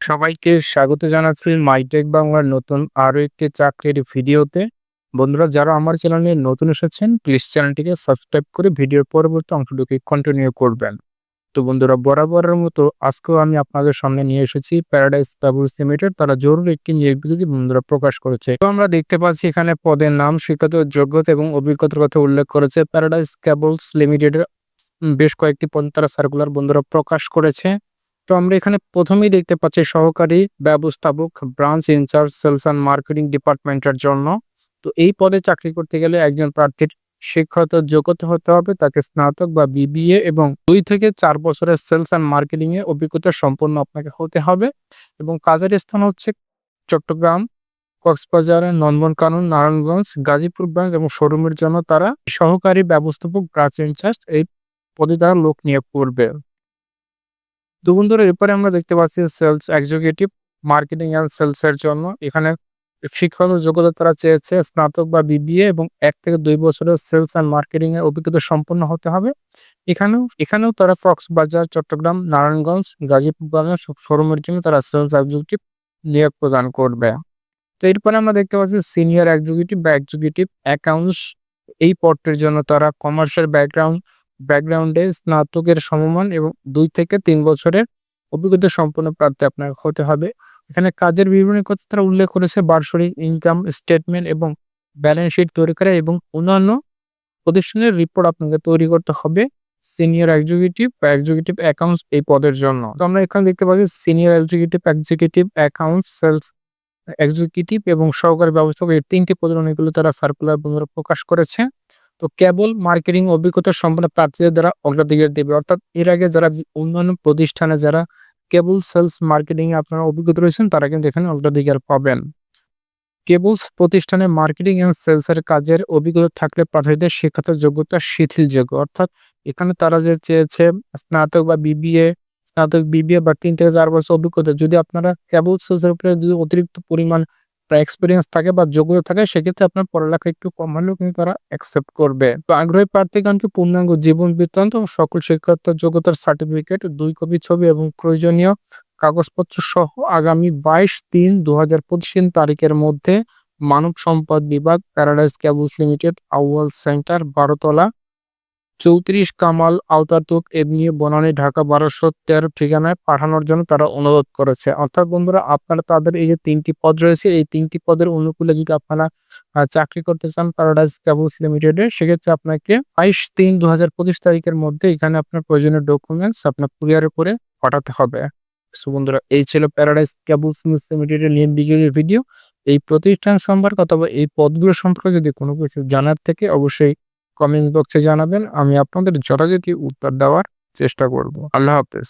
সবাইকে স্বাগত জানাচ্ছি মাইটেক বাংলার নতুন আরও একটি চাকরির ভিডিওতে। বন্ধুরা, যারা আমার চ্যানেলে নতুন এসেছেন প্লিজ চ্যানেলটিকে সাবস্ক্রাইব করে ভিডিওর পরবর্তী অংশটুকু কন্টিনিউ করবেন। তো বন্ধুরা, বরাবরের মতো আজকেও আমি আপনাদের সামনে নিয়ে এসেছি প্যারাডাইস ট্রাভেলস লিমিটেড তারা জরুরি একটি নিয়োগ বিজ্ঞপ্তি বন্ধুরা প্রকাশ করেছে। তো আমরা দেখতে পাচ্ছি এখানে পদের নাম, শিক্ষাগত যোগ্যতা এবং অভিজ্ঞতার কথা উল্লেখ করেছে প্যারাডাইস কেবলস লিমিটেডের বেশ কয়েকটি পদ তারা সার্কুলার বন্ধুরা প্রকাশ করেছে। তো আমরা এখানে প্রথমেই দেখতে পাচ্ছি সহকারী ব্যবস্থাপক branch incharge sales and marketing ডিপার্টমেন্টের জন্য। তো এই পদে চাকরি করতে গেলে একজন প্রার্থীর শিক্ষাগত যোগ্যতা হতে হবে, তাকে স্নাতক বা বিবিএ এবং দুই থেকে চার বছরের সেলস অ্যান্ড মার্কেটিং এ অভিজ্ঞতা সম্পন্ন আপনাকে হতে হবে। এবং কাজের স্থান হচ্ছে চট্টগ্রাম, কক্সবাজার, নন্দনকানন, নারায়ণগঞ্জ, গাজীপুর ব্রাঞ্চ এবং শোরুমের জন্য তারা সহকারী ব্যবস্থাপক ব্রাঞ্চ ইনচার্জ এই পদে তারা লোক নিয়োগ করবে। তো বন্ধুরা এরপরে আমরা দেখতে পাচ্ছি sales executive marketing and sales এর জন্য এখানে শিক্ষাগত যোগ্যতা তারা চেয়েছে, স্নাতক বা বিবিএ এবং এক থেকে দুই বছরের সেলস অ্যান্ড মার্কেটিং এর অভিজ্ঞতা সম্পন্ন হতে হবে। এখানেও এখানেও তারা কক্সবাজার, চট্টগ্রাম, নারায়ণগঞ্জ, গাজীপুর শোরুমের জন্য তারা সেলস এক্সিকিউটিভ নিয়োগ প্রদান করবে। তো এরপরে আমরা দেখতে পাচ্ছি সিনিয়র এক্সিকিউটিভ বা এক্সিকিউটিভ অ্যাকাউন্টস এই পদটির জন্য তারা কমার্শিয়াল ব্যাকগ্রাউন্ড ব্যাকগ্রাউন্ডে স্নাতকের সমমান এবং দুই থেকে তিন বছরের অভিজ্ঞতা সম্পন্ন প্রার্থী আপনার হতে হবে। এখানে কাজের বিবরণী কথা তারা উল্লেখ করেছে বার্ষিক ইনকাম স্টেটমেন্ট এবং ব্যালেন্স শিট তৈরি করা এবং অন্যান্য প্রতিষ্ঠানের রিপোর্ট আপনাকে তৈরি করতে হবে সিনিয়র এক্সিকিউটিভ বা এক্সিকিউটিভ অ্যাকাউন্টস এই পদের জন্য। তো আমরা এখানে দেখতে পাচ্ছি senior executive executive accounts sales executive এবং সহকারী ব্যবস্থাপক এই তিনটি পদের অনেকগুলো তারা সার্কুলার প্রকাশ করেছে। তো কেবল মার্কেটিং অভিজ্ঞতা সম্পন্ন প্রার্থীদের দ্বারা অগ্রাধিকার দেবে। অর্থাৎ এর আগে যারা অন্যান্য প্রতিষ্ঠানে যারা কেবল সেলস মার্কেটিং এ আপনারা অভিজ্ঞতা রয়েছেন, তারা কিন্তু এখানে অগ্রাধিকার পাবেন। কেবলস প্রতিষ্ঠানে মার্কেটিং এন্ড সেলস এর কাজের অভিজ্ঞতা থাকলে প্রার্থীদের শিক্ষাগত যোগ্যতা শিথিলযোগ্য। অর্থাৎ এখানে তারা যে চেয়েছে স্নাতক বা বিবিএ, স্নাতক, বিবিএ বা তিন থেকে চার বছর অভিজ্ঞতা, যদি আপনারা কেবল সেলস এর উপরে যদি অতিরিক্ত পরিমাণ এক্সপিরিয়েন্স থাকে বা যোগ্যতা থাকে, সেক্ষেত্রে আপনার পড়ালেখা একটু কম হলেও কিন্তু তারা অ্যাকসেপ্ট করবে। তো আগ্রহী প্রার্থীগণকে পূর্ণাঙ্গ জীবন বৃত্তান্ত সকল শিক্ষাগত যোগ্যতার সার্টিফিকেট দুই কপি ছবি এবং প্রয়োজনীয় কাগজপত্র সহ আগামী বাইশ তিন দু হাজার পঁচিশ তারিখের মধ্যে মানব সম্পদ বিভাগ paradise cables limited Awal centre বারোতলা। চৌত্রিশ কামাল আওতাতুক এমনিয়ে বনানী ঢাকা বারোশো তেরো ঠিকানায় পাঠানোর জন্য তারা অনুরোধ করেছে। অর্থাৎ বন্ধুরা, আপনারা তাদের এই যে তিনটি পদ রয়েছে, এই তিনটি পদের অনুকূলে যদি আপনারা চাকরি করতে চান প্যারাডাইজ কেবলস লিমিটেডে সেক্ষেত্রে আপনাকে বাইশ তিন দু হাজার পঁচিশ তারিখের মধ্যে এখানে আপনার প্রয়োজনীয় ডকুমেন্টস আপনার কুরিয়ারে করে পাঠাতে হবে। বন্ধুরা, এই ছিল প্যারাডাইস কেবলস লিমিটেডের নিয়ম বিজ্ঞানের ভিডিও এই প্রতিষ্ঠান সম্পর্কে অথবা এই পদগুলো সম্পর্কে যদি কোনো কিছু জানার থেকে, অবশ্যই কমেন্ট বক্সে জানাবেন আমি আপনাদের যথাযথ উত্তর দেওয়ার চেষ্টা করব। আল্লাহ হাফেজ।